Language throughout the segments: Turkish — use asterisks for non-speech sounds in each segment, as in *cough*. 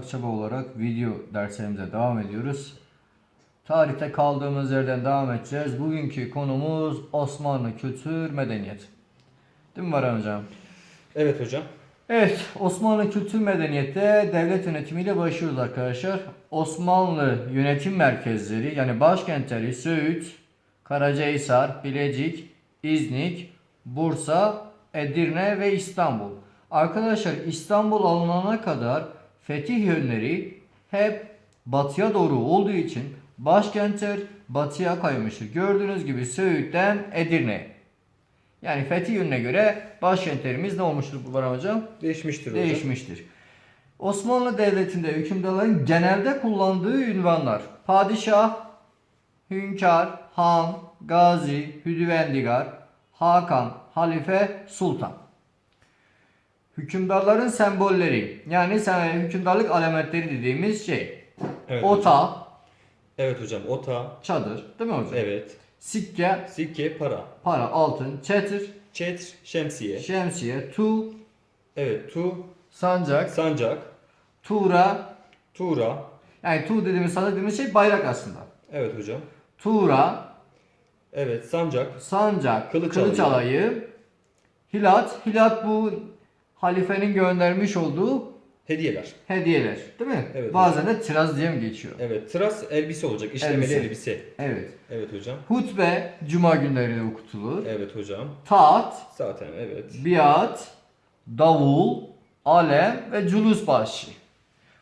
Atak Çaba olarak video derslerimize devam ediyoruz. Tarihte kaldığımız yerden devam edeceğiz. Bugünkü konumuz Osmanlı kültür medeniyet. Değil mi Baran Hocam? Evet hocam. Evet, Osmanlı kültür medeniyette devlet yönetimiyle başlıyoruz arkadaşlar. Osmanlı yönetim merkezleri yani başkentleri Söğüt, Karacahisar, Bilecik, İznik, Bursa, Edirne ve İstanbul. Arkadaşlar İstanbul alınana kadar fetih yönleri hep batıya doğru olduğu için başkentler batıya kaymıştır. Gördüğünüz gibi Söğüt'ten Edirne. Yani fetih yönüne göre başkentlerimiz ne olmuştur bu Baran Hocam? Değişmiştir hocam. değişmiştir. Osmanlı Devleti'nde hükümdarların genelde kullandığı ünvanlar padişah, hünkâr, han, gazi, hüdüvendigar, hakan, halife, sultan. Hükümdarların sembolleri yani sen hükümdarlık alametleri dediğimiz şey. Evet hocam. Ota, Evet hocam. Ota. çadır, değil mi hocam? Evet. Sikke, Sikke, para. para, altın, çetir, Çetr, şemsiye. şemsiye, tu, Evet. Tu, sancak, sancak, tuğra. tuğra. Yani tu dediğimiz sancak dediğimiz şey bayrak aslında. Evet hocam. Tuğra, Evet. Sancak. sancak, Kılıç kılıç, alayı. alayı, hilat. Hilat bu halifenin göndermiş olduğu Hediyeler. hediyeler değil mi? Evet, Bazen de tiraz diye mi geçiyor? Evet. Tıras elbise olacak. İşlemeli Elbise. elbise. Evet. Evet hocam. Hutbe cuma günleri okutulur. Evet hocam. Taat, Zaten evet. biat, davul, alem ve culus başı.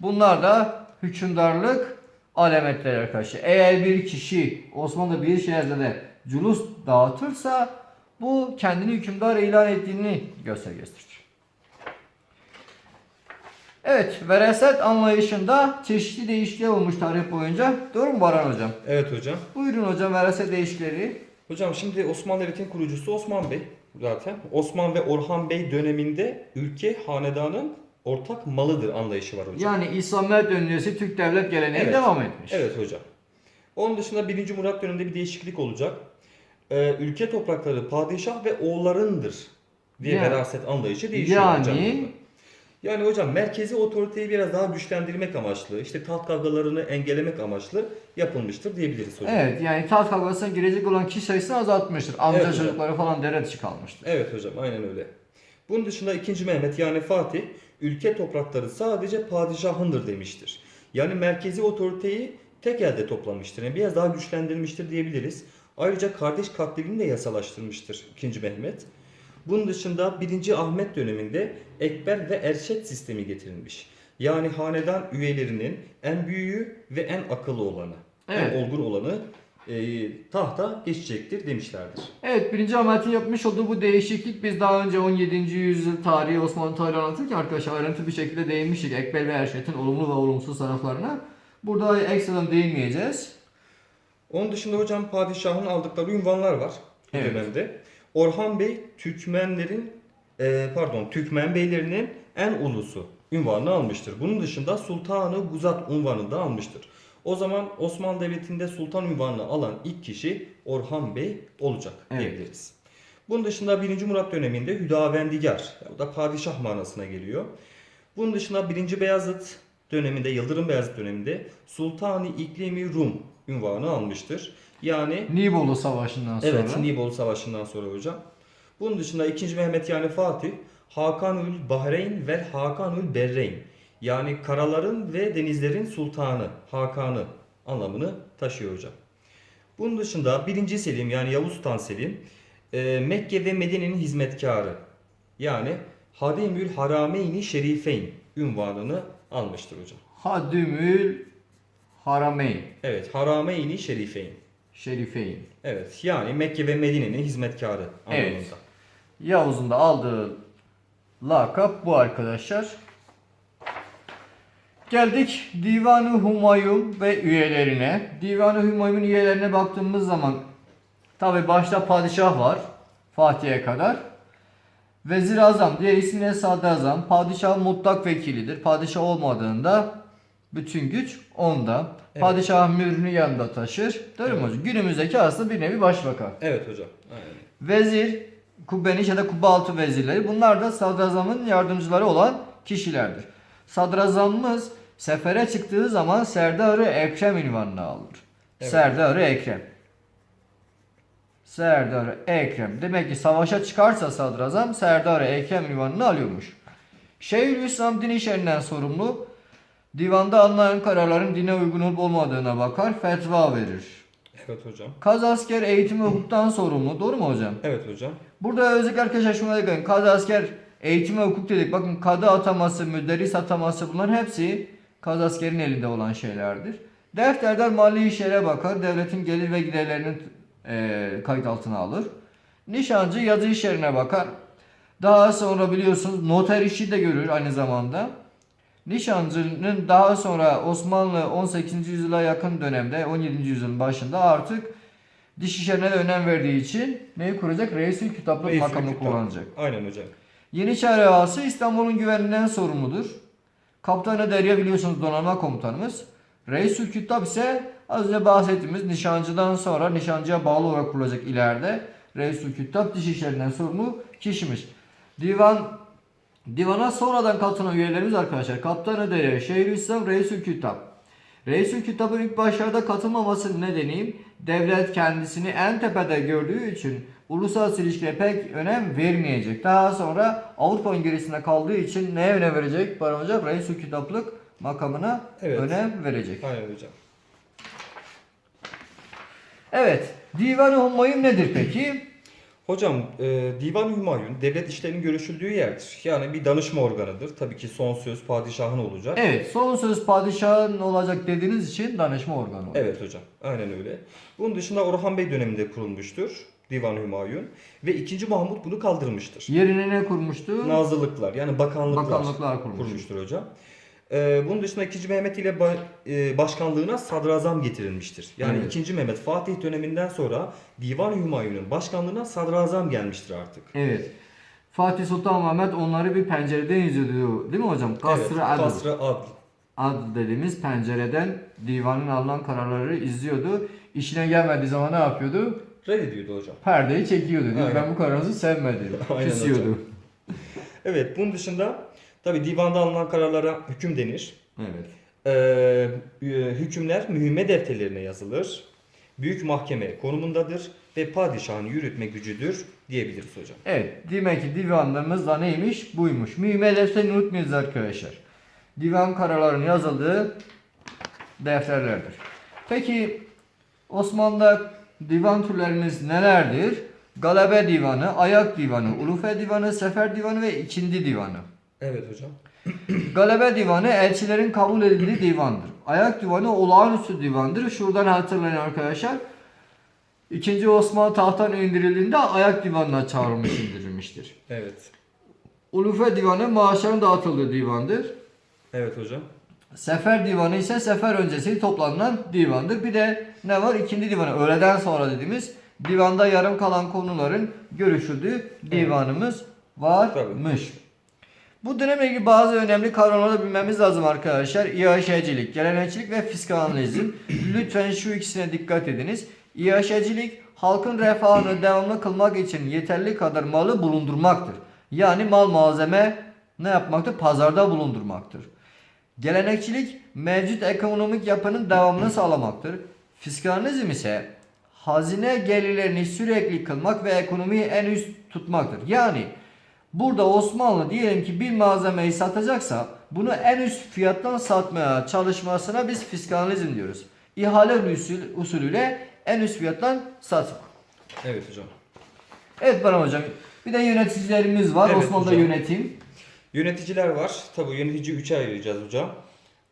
Bunlar da hükümdarlık alametleri arkadaşlar. Eğer bir kişi Osmanlı bir şehirde de culus dağıtırsa bu kendini hükümdar ilan ettiğini göstergesidir. Evet, veraset anlayışında çeşitli değişiklikler olmuş tarih boyunca. Doğru mu Baran Hocam? Evet hocam. Buyurun hocam veraset değişikleri. Hocam şimdi Osmanlı Devleti'nin kurucusu Osman Bey zaten. Osman ve Orhan Bey döneminde ülke hanedanın ortak malıdır anlayışı var hocam. Yani İslamiyet öncesi Türk devlet geleneği Evet. devam etmiş. Evet hocam. Onun dışında 1. Murat döneminde bir değişiklik olacak. Ee, ülke toprakları padişah ve oğullarındır diye Yani- veraset anlayışı değişiyor Yani- hocam. burada. Yani hocam merkezi otoriteyi biraz daha güçlendirmek amaçlı, işte taht kavgalarını engellemek amaçlı yapılmıştır diyebiliriz hocam. Evet yani taht kavgasına girecek olan kişi sayısını azaltmıştır. Amca Evet hocam. çocukları falan devre dışı kalmıştır. Evet hocam aynen öyle. Bunun dışında 2. Mehmet yani Fatih ülke toprakları sadece padişahındır demiştir. Yani merkezi otoriteyi tek elde toplamıştır. Yani biraz daha güçlendirmiştir diyebiliriz. Ayrıca kardeş katliamını de yasalaştırmıştır 2. Mehmet. Bunun dışında 1. Ahmet döneminde Ekber ve Erşet sistemi getirilmiş. Yani hanedan üyelerinin en büyüğü ve en akıllı olanı, Evet. en olgun olanı e, tahta geçecektir demişlerdir. Evet 1. Ahmet'in yapmış olduğu bu değişiklik biz daha önce 17. yüzyıl tarihi Osmanlı tarihi anlatırken arkadaşlar ayrıntı bir şekilde değinmiştik. Ekber ve Erşet'in olumlu ve olumsuz taraflarına. Burada ekstradan değinmeyeceğiz. Onun dışında hocam padişahın aldıkları ünvanlar var bu Evet. dönemde. Orhan Bey Türkmenlerin e, pardon Türkmen beylerinin en ulusu ünvanını almıştır. Bunun dışında Sultanı Guzat unvanını da almıştır. O zaman Osmanlı Devleti'nde sultan unvanını alan ilk kişi Orhan Bey olacak Evet. diyebiliriz. Bunun dışında 1. Murat döneminde Hüdavendigar, o da padişah manasına geliyor. Bunun dışında 1. Beyazıt döneminde, Yıldırım Beyazıt döneminde Sultanı İklimi Rum ünvanı almıştır. Yani Nibolu Savaşı'ndan sonra. evet Nibolu Savaşı'ndan sonra hocam. Bunun dışında 2. Mehmet yani Fatih Hakanül Bahreyn ve Hakanül Berreyn yani karaların ve denizlerin sultanı Hakan'ı anlamını taşıyor hocam. Bunun dışında 1. Selim yani Yavuz Sultan Selim e, Mekke ve Medine'nin hizmetkarı yani Hadimül Harameyni Şerifeyn ünvanını almıştır hocam. Hadümül Harameyn Evet Harameyni Şerifeyn. Şerifeyn. Evet yani Mekke ve Medine'nin hizmetkarı anlamında. Evet. Yavuz'un da aldığı lakap bu arkadaşlar. Geldik Divan-ı Humayun ve üyelerine. Divan-ı Humayun üyelerine baktığımız zaman tabi başta padişah var Fatih'e kadar. Vezir Azam, diğer ismiyle Sadrazam, padişah mutlak vekilidir. Padişah olmadığında bütün güç onda. Padişah mührünü yanında taşır. Değil mi hocam? Günümüzdeki aslında bir nevi başbakan. Evet hocam. Aynen. Vezir, kubbeniş ya da kubbe altı vezirleri bunlar da sadrazamın yardımcıları olan kişilerdir. Sadrazamımız Sefere çıktığı zaman Serdar-ı Ekrem ünvanını alır. Evet. Serdar-ı Ekrem. Serdar-ı Ekrem. Demek ki savaşa çıkarsa sadrazam Serdar-ı Ekrem ünvanını alıyormuş. Şeyhülislam din işlerinden sorumlu. Divanda alınan kararların dine uygun olup olmadığına bakar, fetva verir. Evet hocam. Kaz asker eğitim ve hukuktan sorumlu. Doğru mu hocam? Evet hocam. Burada özellikle arkadaşlar şuna dikkat edin. Kadı asker eğitim ve hukuk dedik. Bakın kadı ataması, müderris ataması bunların hepsi kadı askerin elinde olan şeylerdir. Defterdar mali işlere bakar. Devletin gelir ve giderlerini e, kayıt altına alır. Nişancı yazı işlerine bakar. Daha sonra biliyorsunuz noter işi de görür aynı zamanda. Nişancının daha sonra Osmanlı 18. yüzyıla yakın dönemde 17. yüzyılın başında artık diş işlerine de önem verdiği için neyi kuracak? Reisül kitaplık Reisül makamını Kütap. kullanacak. Aynen hocam. Yeniçeri ağası İstanbul'un güveninden sorumludur. Kaptanı Derya biliyorsunuz donanma komutanımız. Reisül Kütap ise az önce bahsettiğimiz nişancıdan sonra nişancıya bağlı olarak kurulacak ileride. Reisül Kütap diş işlerinden sorumlu kişiymiş. Divan Divana sonradan katılan üyelerimiz arkadaşlar. Kaptanı Derya, Şeyhülislam, Reisül Kütap. Reisül Kütap'ın ilk başlarda katılmaması nedeni devlet kendisini en tepede gördüğü için uluslararası ilişkiye pek önem vermeyecek. Daha sonra Avrupa gerisinde kaldığı için neye önem verecek? Baran Hocam Reisül Kitaplık makamına Evet. önem verecek. Aynen hocam. Evet. Divan-ı Humayun nedir peki? Hocam e, Divan Hümayun devlet işlerinin görüşüldüğü yerdir. Yani bir danışma organıdır. Tabii ki son söz padişahın olacak. Evet. Son söz padişahın olacak dediğiniz için danışma organı. oluyor. Evet hocam. Aynen öyle. Bunun dışında Orhan Bey döneminde kurulmuştur. Divan Hümayun. Ve 2. Mahmut bunu kaldırmıştır. Yerine ne kurmuştu? Nazırlıklar yani bakanlıklar, Bakanlıklar kurmuş. kurmuştur hocam. Ee, bunun dışında 2. Mehmet ile ba- e, başkanlığına sadrazam getirilmiştir. Yani Evet. 2. Mehmet Fatih döneminden sonra Divan Hümayun'un başkanlığına sadrazam gelmiştir artık. Evet. Fatih Sultan Mehmet onları bir pencereden izliyordu değil mi hocam? Kasr-ı evet, Adl. Kasrı Adl. Adl dediğimiz pencereden divanın alınan kararları izliyordu. İşine gelmediği zaman ne yapıyordu? Reddediyordu hocam. Perdeyi çekiyordu. Aynen. ben bu kararınızı sevmedim. *laughs* Aynen Küsüyordu. hocam. Evet bunun dışında tabi divanda alınan kararlara hüküm denir. Evet. Ee, e, hükümler mühimme defterlerine yazılır. Büyük mahkeme konumundadır ve padişahın yürütme gücüdür diyebiliriz hocam. Evet. Demek ki divanlarımız da neymiş? Buymuş. Mühim hedeflerini unutmayacağız arkadaşlar. Divan kararlarının yazıldığı defterlerdir. Peki Osmanlı'da divan türlerimiz nelerdir? Galebe divanı, ayak divanı, ulufe divanı, sefer divanı ve ikindi divanı. Evet hocam. Galebe divanı elçilerin kabul edildiği divandır. Ayak divanı olağanüstü divandır. Şuradan hatırlayın arkadaşlar. İkinci Osmanlı tahttan indirildiğinde ayak divanına çağrılmış indirilmiştir. Evet. Ulufe divanı maaşların dağıtıldığı divandır. Evet hocam. Sefer divanı ise sefer öncesi toplanılan divandır. Bir de ne var? İkinci divanı öğleden sonra dediğimiz divanda yarım kalan konuların görüşüldüğü divanımız varmış. Bu dönemle ilgili bazı önemli kavramları bilmemiz lazım arkadaşlar. İHŞ'cilik, gelenekçilik ve fiskalizm. *clears throat* Lütfen şu ikisine dikkat ediniz. İHŞ'cilik halkın refahını devamlı kılmak için yeterli kadar malı bulundurmaktır. Yani mal malzeme ne yapmaktır? Pazarda bulundurmaktır. Gelenekçilik mevcut ekonomik yapının devamını sağlamaktır. Fiskalizm ise hazine gelirlerini sürekli kılmak ve ekonomiyi en üst tutmaktır. Yani burada Osmanlı diyelim ki bir malzemeyi satacaksa bunu en üst fiyattan satmaya çalışmasına biz fiskalizm diyoruz. İhale usul, usulüyle en üst fiyattan satmak. Evet hocam. Evet Baran Hocam. Bir de yöneticilerimiz var. Evet Osmanlı'da hocam. yönetim. Yöneticiler var. Tabi yönetici üçe ayıracağız hocam.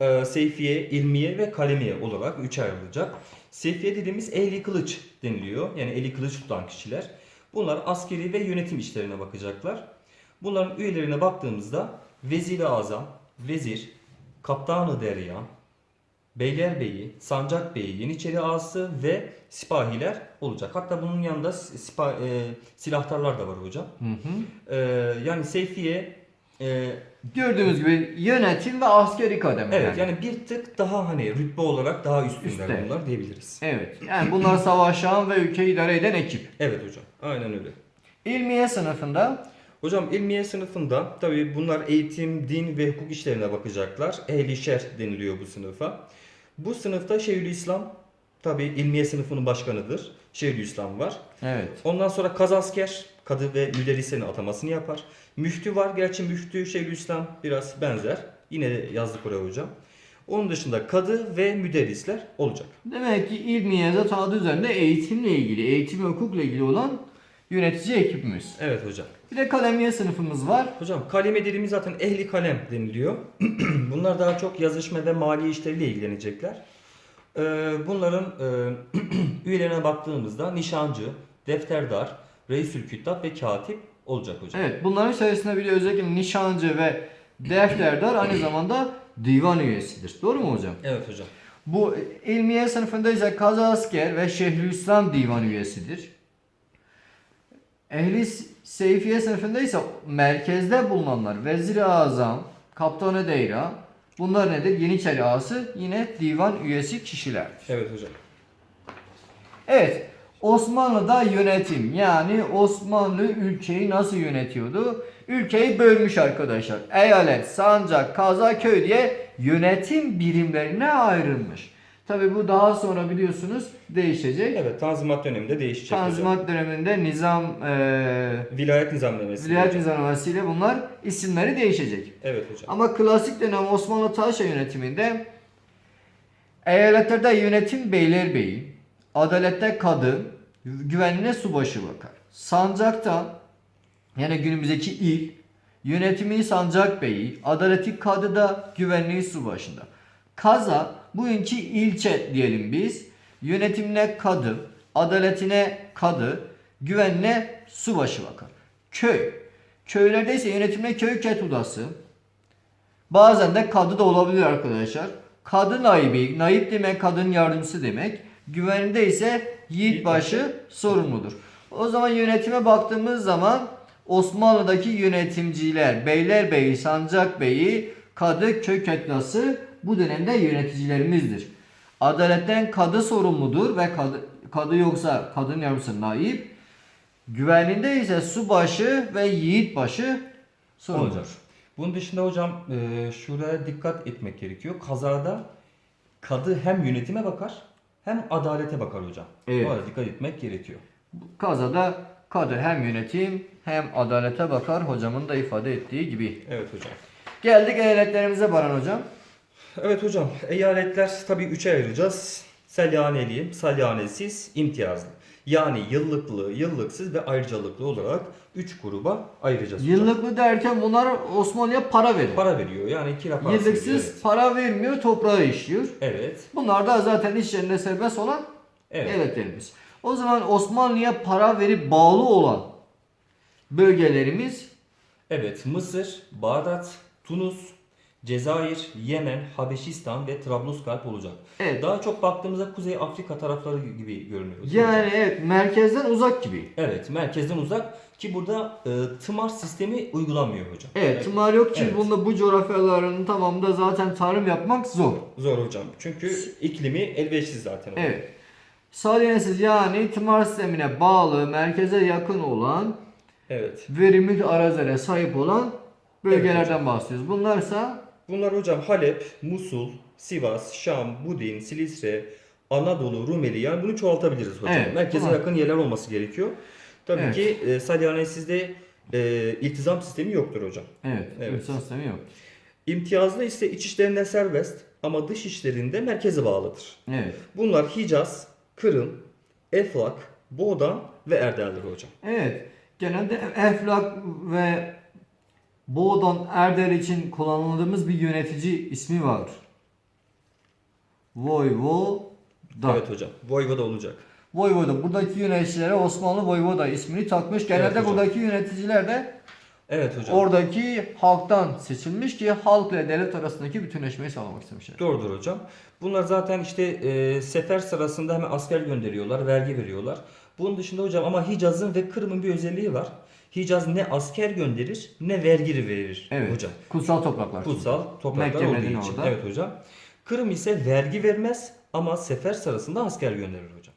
Ee, Seyfiye, ilmiye ve kalemiye olarak üçe ayrılacak. Seyfiye dediğimiz ehli kılıç deniliyor. Yani eli kılıç tutan kişiler. Bunlar askeri ve yönetim işlerine bakacaklar. Bunların üyelerine baktığımızda Vezir-i Azam, Vezir, Kaptanı Derya, Beylerbeyi, Sancak Beyi, Yeniçeri Ağası ve Sipahiler olacak. Hatta bunun yanında sipa, e, silahtarlar da var hocam. Hı hı. Ee, yani Seyfiye e, Gördüğümüz gibi yönetim ve askeri kademe. evet yani bir tık daha hani rütbe olarak daha üstünler Üstte. bunlar diyebiliriz. Evet. Yani bunlar savaşan ve ülkeyi idare eden ekip. Evet hocam. Aynen öyle. İlmiye sınıfında Hocam ilmiye sınıfında tabii bunlar eğitim, din ve hukuk işlerine bakacaklar. Ehli şer deniliyor bu sınıfa. Bu sınıfta Şeyhülislam tabii ilmiye sınıfının başkanıdır. Şeyhülislam var. Evet. Ondan sonra kazasker, kadı ve müderrisenin atamasını yapar. Müftü var. Gerçi müftü Şeyhülislam biraz benzer. Yine yazdık oraya hocam. Onun dışında kadı ve müderrisler olacak. Demek ki ilmiyede adı üzerinde eğitimle ilgili, eğitim ve hukukla ilgili olan yönetici ekibimiz. Evet hocam. Bir de kalemiye sınıfımız var. Hocam kaleme dilimi zaten ehli kalem deniliyor. *clears throat* Bunlar daha çok yazışma ve mali işleriyle ilgilenecekler. Ee, bunların e, *clears throat* üyelerine baktığımızda nişancı, defterdar, reisül küttab ve katip olacak hocam. Evet bunların içerisinde bir de özellikle nişancı ve defterdar aynı *clears throat* zamanda divan üyesidir. Doğru mu hocam? Evet hocam. Bu ilmiye sınıfında ise Kazı Asker ve Şeyhülislam divan üyesidir. Ehli Seyfiye sınıfında ise merkezde bulunanlar Vezir-i Azam, Kaptanı Deyra bunlar nedir? Yeniçeri Ağası yine divan üyesi kişilerdir. Evet hocam. Evet Osmanlı'da yönetim yani Osmanlı ülkeyi nasıl yönetiyordu? Ülkeyi bölmüş arkadaşlar. Eyalet, sancak, kaza, köy diye yönetim birimlerine ayrılmış. Tabi bu daha sonra biliyorsunuz değişecek. Evet Tanzimat döneminde değişecek hocam. Tanzimat döneminde nizam, eee Vilayet nizamnamesi. vilayet hocam. nizamnamesiyle bunlar isimleri değişecek. Evet hocam. Ama klasik dönem Osmanlı Taşra yönetiminde eyaletlerde yönetim beylerbeyi, adalette kadı, güvenliğine subaşı bakar. Sancakta yani günümüzdeki il yönetimi sancak beyi, adaleti kadıda, güvenliği subaşında. Kaza bugünkü ilçe diyelim biz. Yönetimine kadı, adaletine kadı, güvenliğine subaşı bakar. Köy. Köylerde ise yönetimine köy ketudası, Bazen de kadı da olabilir arkadaşlar. Kadı naibi, naip demek kadın yardımcısı demek. Güveninde ise yiğitbaşı sorumludur. O zaman yönetime baktığımız zaman Osmanlı'daki yönetimciler, beylerbeyi, sancakbeyi, kadı, kök etlası bu dönemde yöneticilerimizdir. Adaletten kadı sorumludur ve kadı, kadı yoksa kadın yardımcısı naip. Güvenliğinde ise subaşı ve yiğitbaşı sorumludur. Olacak. Bunun dışında hocam e, şuraya dikkat etmek gerekiyor. Kazada kadı hem yönetime bakar hem adalete bakar hocam. Evet. Bu arada dikkat etmek gerekiyor. Kazada kadı hem yönetim hem adalete bakar hocamın da ifade ettiği gibi. Evet hocam. Geldik eyaletlerimize Baran hocam. Evet hocam. Eyaletler tabii üçe ayıracağız. Selyaneli, salyanesiz, imtiyazlı. Yani yıllıklı, yıllıksız ve ayrıcalıklı olarak 3 gruba ayıracağız. hocam. Yıllıklı derken bunlar Osmanlı'ya para verir. para veriyor. Yani kira parası Yıllıksız veriyor, evet. para vermiyor, toprağı işliyor. Evet. Bunlar da zaten işlerinde serbest olan Evet. eyaletlerimiz. O zaman Osmanlı'ya para verip bağlı olan bölgelerimiz Evet, Mısır, Bağdat, Tunus, Cezayir, Yemen, Habeşistan ve Trablusgarp olacak. Evet. Daha çok baktığımızda Kuzey Afrika tarafları gibi görünüyor. yani evet merkezden uzak gibi. Evet, merkezden uzak ki burada e, tımar sistemi uygulanmıyor hocam. Evet, tımar yok ki Evet. bunda bu coğrafyaların tamamında zaten tarım yapmak zor. Zor hocam. Çünkü iklimi elverişsiz zaten. hocam. Evet. Salyanesiz yani tımar sistemine bağlı, merkeze yakın olan, Evet. verimli arazilere sahip olan bölgelerden bahsediyoruz. Bunlarsa Bunlar hocam Halep, Musul, Sivas, Şam, Budin, Silistre, Anadolu, Rumeli yani bunu çoğaltabiliriz hocam. Evet, Merkeze tamam. yakın yerler olması gerekiyor. Tabii Evet. ki e, Salyanesiz'de e, iltizam sistemi yoktur hocam. evet, Evet. insan sistemi yok. İmtiyazlı ise iç işlerinde serbest ama dış işlerinde merkeze bağlıdır. Evet. Bunlar Hicaz, Kırım, Eflak, Boğdan ve Erdel'dir hocam. Evet. Genelde Eflak ve Boğdan Erdel için kullanıldığımız bir yönetici ismi var. Voyvoda. Evet hocam. Voyvoda olacak. Voyvoda. Buradaki yöneticilere Osmanlı Voyvoda ismini takmış. Genelde Evet hocam. buradaki yöneticiler de Evet hocam. oradaki halktan seçilmiş ki halk ile devlet arasındaki bütünleşmeyi sağlamak istemişler. Doğrudur hocam. Bunlar zaten işte e, sefer sırasında hemen asker gönderiyorlar, vergi veriyorlar. Bunun dışında hocam ama Hicaz'ın ve Kırım'ın bir özelliği var. Hicaz ne asker gönderir ne vergi verir Evet. hocam. Kutsal topraklar. Kutsal topraklar Mekke, olduğu için. orada. Evet hocam. Kırım ise vergi vermez ama sefer sırasında asker gönderir hocam.